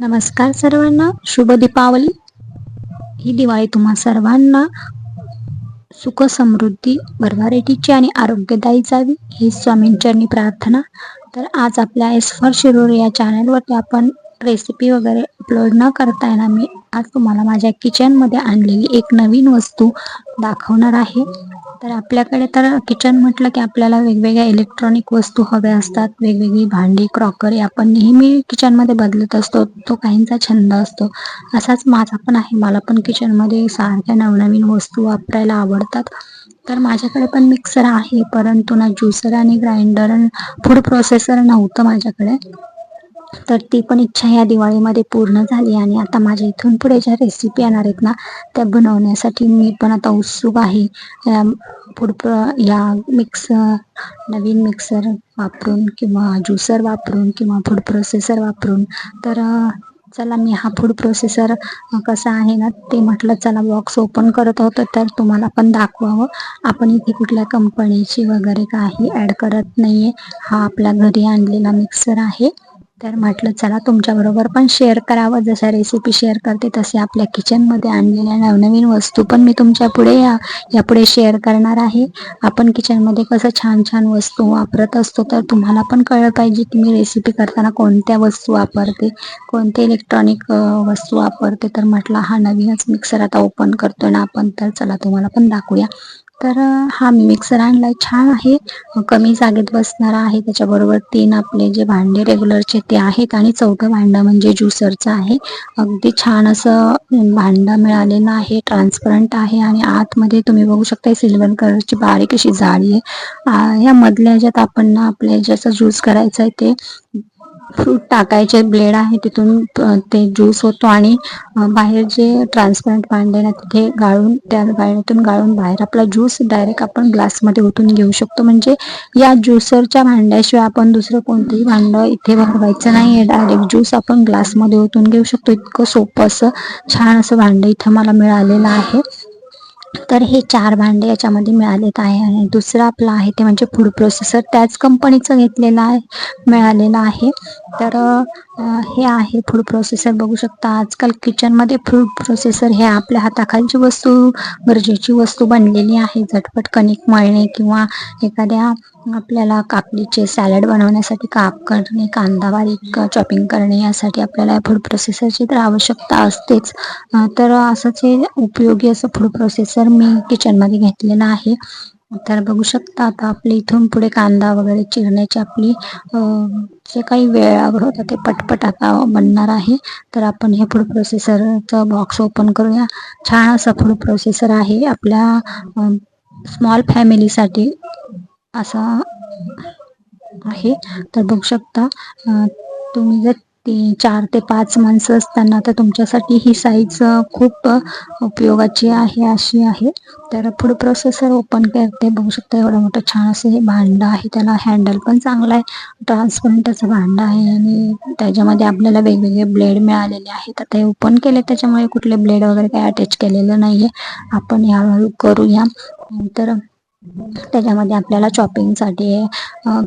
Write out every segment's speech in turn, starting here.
नमस्कार सर्वांना. शुभ दीपावली. ही दिवाळी तुम्हा सर्वांना सुख समृद्धी भरभराटीची आणि आरोग्यदायी जावी ही स्वामींचरणी प्रार्थना. तर आज आपल्या एसफर शिरोर या चॅनलवरती आपण रेसिपी वगैरे अपलोड न करता ना मी आज तुम्हाला माझ्या किचनमध्ये आणलेली एक नवीन वस्तू दाखवणार आहे. तर आपल्याकडे तर किचन म्हटलं की आपल्याला वेगवेगळ्या इलेक्ट्रॉनिक वस्तू हव्या असतात वेगवेगळी भांडी क्रॉकरी आपण नेहमी किचनमध्ये बदलत असतो तो काहींचा छंद असतो. असाच माझा पण आहे मला पण किचनमध्ये सारख्या नवनवीन वस्तू वापरायला आवडतात. तर माझ्याकडे पण मिक्सर आहे परंतु ना ज्युसर आणि ग्राइंडर फूड प्रोसेसर नव्हतं माझ्याकडे. तर ती पण इच्छा या दिवाळीमध्ये पूर्ण झाली आणि आता माझ्या इथून पुढे ज्या रेसिपी येणार आहेत ना त्या बनवण्यासाठी मी पण आता उत्सुक आहे. फूड या मिक्सर नवीन मिक्सर वापरून किंवा ज्युसर वापरून किंवा फूड प्रोसेसर वापरून तर चला मी हा फूड प्रोसेसर कसा आहे ना ते म्हटलं चला बॉक्स ओपन करत होतं तर तुम्हाला पण दाखवावं. आपण इथे कुठल्या कंपनीची वगैरे काही ॲड करत नाही आहे हा आपल्या घरी आणलेला मिक्सर आहे. तर म्हटलं चला तुमच्याबरोबर पण शेअर करावं. जशा रेसिपी शेअर करते तसे आपल्या किचनमध्ये आणलेल्या नवनवीन वस्तू पण मी तुमच्यापुढे या यापुढे शेअर करणार आहे. आपण किचनमध्ये कसं छान छान वस्तू वापरत असतो तर तुम्हाला पण कळलं पाहिजे की मी रेसिपी करताना कोणत्या वस्तू वापरते कोणते इलेक्ट्रॉनिक वस्तू वापरते. तर म्हटलं हा नवीनच मिक्सर आता ओपन करतोय ना आपण तर चला तुम्हाला पण दाखवूया. तर हा मी मिक्सर आणलाय छान आहे. कमी जागेत बसणारा आहे. त्याच्याबरोबर तीन आपले जे भांडे रेग्युलरचे ते आहेत आणि चौथं भांडं म्हणजे ज्युसरचं आहे. अगदी छान असं भांडं मिळालेलं आहे ट्रान्सपरंट आहे आणि आतमध्ये तुम्ही बघू शकता सिल्वर कलरची बारीक अशी जाळी आहे. या मधल्या ज्यात आपण ना आपल्या ज्याचा ज्यूस करायचा आहे ते फ्रूट टाकायचे ब्लेड आहे तिथून ते ज्यूस होतो आणि बाहेर जे ट्रान्सपरंट भांडे ना तिथे गाळून त्या गाळण्यातून गाळून बाहेर आपला ज्यूस डायरेक्ट आपण ग्लासमध्ये ओतून घेऊ शकतो. म्हणजे या ज्युसरच्या भांड्याशिवाय आपण दुसरं कोणतंही भांडं इथे भरवायचं नाही. आहे डायरेक्ट ज्यूस आपण ग्लासमध्ये ओतून घेऊ शकतो. इतकं सोपं असं छान असं भांडं इथं मला मिळालेलं आहे. तर हे चार भांडे याच्यामध्ये मिळालेत आहे. आणि दुसरं आपलं आहे ते म्हणजे फूड प्रोसेसर त्याच कंपनीचं घेतलेलं आहे मिळालेलं आहे. तर हे आहे फूड प्रोसेसर बघू शकता आजकाल किचनमध्ये फूड प्रोसेसर हे आपल्या हाताखालची वस्तू गरजेची वस्तू बनलेली आहे. झटपट कणिक मळणे किंवा एखाद्या आपल्याला काकडीचे सॅलड बनवण्यासाठी काप करणे कांदा बारीक चॉपिंग करणे यासाठी आपल्याला फूड प्रोसेसरची तर आवश्यकता असतेच. तर असंच हे उपयोगी असं फूड प्रोसेसर मी किचनमध्ये घेतलेलं आहे. तर बघू शकता आता आपले इथून पुढे कांदा वगैरे चिरण्याची आपली जे काही वेळ होता ते पटपट आता बनणार आहे. तर आपण हे फूड प्रोसेसरचं बॉक्स ओपन करूया. छान असं फूड प्रोसेसर आहे आपल्या स्मॉल फॅमिलीसाठी असा आहे. तर बघू शकता तुम्ही जर ती चार ते पाच माणसं असताना तर तुमच्यासाठी ही साईज खूप उपयोगाची आहे अशी आहे. तर फूड प्रोसेसर ओपन करते. बघू शकता एवढं मोठं छान असं हे भांडं आहे. त्याला हँडल पण चांगला आहे. ट्रान्सपरंट असं भांडं आहे आणि त्याच्यामध्ये आपल्याला वेगवेगळे ब्लेड मिळालेले आहेत. आता हे ओपन केले त्याच्यामुळे कुठले ब्लेड वगैरे काही अटॅच केलेलं नाही आहे आपण यावर करूया. तर त्याच्यामध्ये आपल्याला चॉपिंगसाठी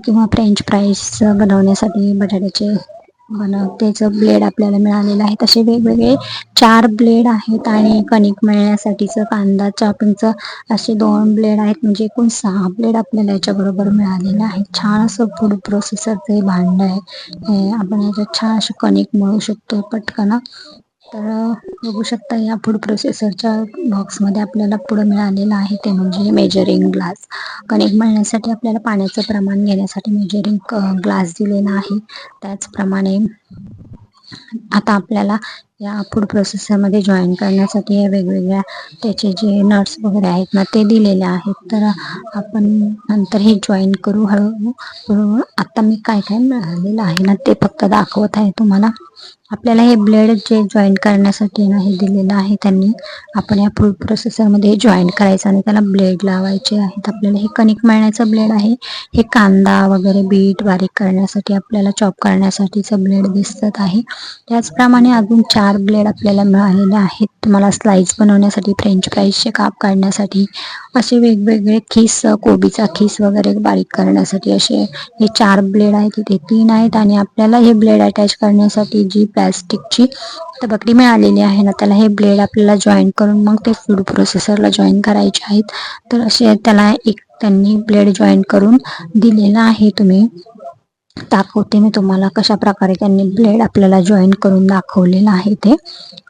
किंवा फ्रेंच फ्राईज बनवण्यासाठी बटाट्याचे बनव त्याचं ब्लेड आपल्याला मिळालेलं आहे. तसे वेगवेगळे चार ब्लेड आहेत आणि कणिक मिळण्यासाठीचं कांदा चॉपिंगचं असे दोन ब्लेड आहेत. म्हणजे एकूण सहा ब्लेड आपल्याला याच्याबरोबर मिळालेलं आहे. छान असं फूड प्रोसेसरचं हे भांडं आहे. आपण याच्यात छान असं कणिक मिळू शकतो पटकन. तर बघू शकता या फूड प्रोसेसरच्या बॉक्समध्ये आपल्याला पुढं मिळालेलं आहे ते म्हणजे मेजरिंग ग्लास कनेक्ट मिळण्यासाठी आपल्याला पाण्याचं प्रमाण घेण्यासाठी मेजरिंग ग्लास दिलेला आहे. त्याचप्रमाणे आता आपल्याला या फूड प्रोसेसरमध्ये जॉईन करण्यासाठी या वेगवेगळ्या त्याचे जे नट्स वगैरे आहेत ना ते दिलेले आहेत. तर आपण नंतर हे जॉईन करू हळूहळू. आता मी काय काय मिळालेलं आहे ना ते फक्त दाखवत आहे तुम्हाला. आपल्याला हे ब्लेड जे जॉईन करण्यासाठी ना हे दिलेलं आहे त्यांनी आपण या फूड प्रोसेसरमध्ये जॉईन करायचं आणि त्याला ब्लेड लावायचे आहेत. आपल्याला हे कणिक मळण्याचं ब्लेड आहे. हे कांदा वगैरे बीट बारीक करण्यासाठी आपल्याला चॉप करण्यासाठीचं ब्लेड दिसत आहे. त्याचप्रमाणे अजून चार ब्लेड आपल्याला मिळालेले आहेत. तुम्हाला स्लाइस बनवण्यासाठी फ्रेंच फ्राईजचे काप काढण्यासाठी असे वेगवेगळे खीस कोबीचा खीस वगैरे बारीक करण्यासाठी असे हे चार ब्लेड आहेत. इथे तीन आहेत आणि आपल्याला हे ब्लेड अटॅच करण्यासाठी जी प्लॅस्टिकची तबकडी मिळालेली आहे ना त्याला हे ब्लेड आपल्याला जॉईन करून मग ते फूड प्रोसेसरला जॉईन करायचे आहेत. तर असे त्याला एक त्यांनी ब्लेड जॉईन करून दिलेला आहे तुम्ही. दाखवते मी तुम्हाला कशा प्रकारे त्यांनी ब्लेड आपल्याला जॉईन करून दाखवलेलं आहे ते.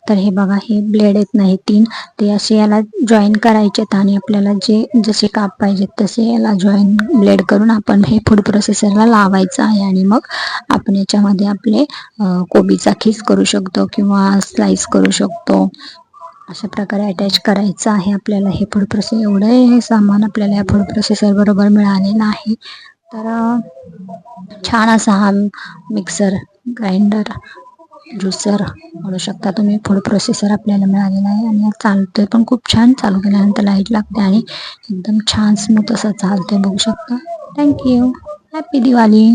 तर हे बघा हे ब्लेड आहेत नाही तीन. ते असे याला जॉईन करायचेत आणि आपल्याला जे जसे काप पाहिजेत तसे याला जॉईन ब्लेड करून आपण हे फूड प्रोसेसरला लावायचं आहे आणि मग आपण याच्यामध्ये आपले कोबीचा खीस करू शकतो किंवा स्लाइस करू शकतो. अशा प्रकारे अटॅच करायचं आहे आपल्याला हे फूड प्रोसेस एवढं हे सामान आपल्याला या फूड प्रोसेसर बरोबर मिळालेलं आहे. तर छान असा हा मिक्सर ग्राइंडर ज्युसर म्हणू शकता तुम्ही. फूड प्रोसेसर आपल्याला मिळालेला आहे आणि चालतोय पण खूप छान चालू केल्यानंतर लाइट लागते आणि एकदम छान स्मूथ असं चालतंय बघू शकता. Thank you happy Diwali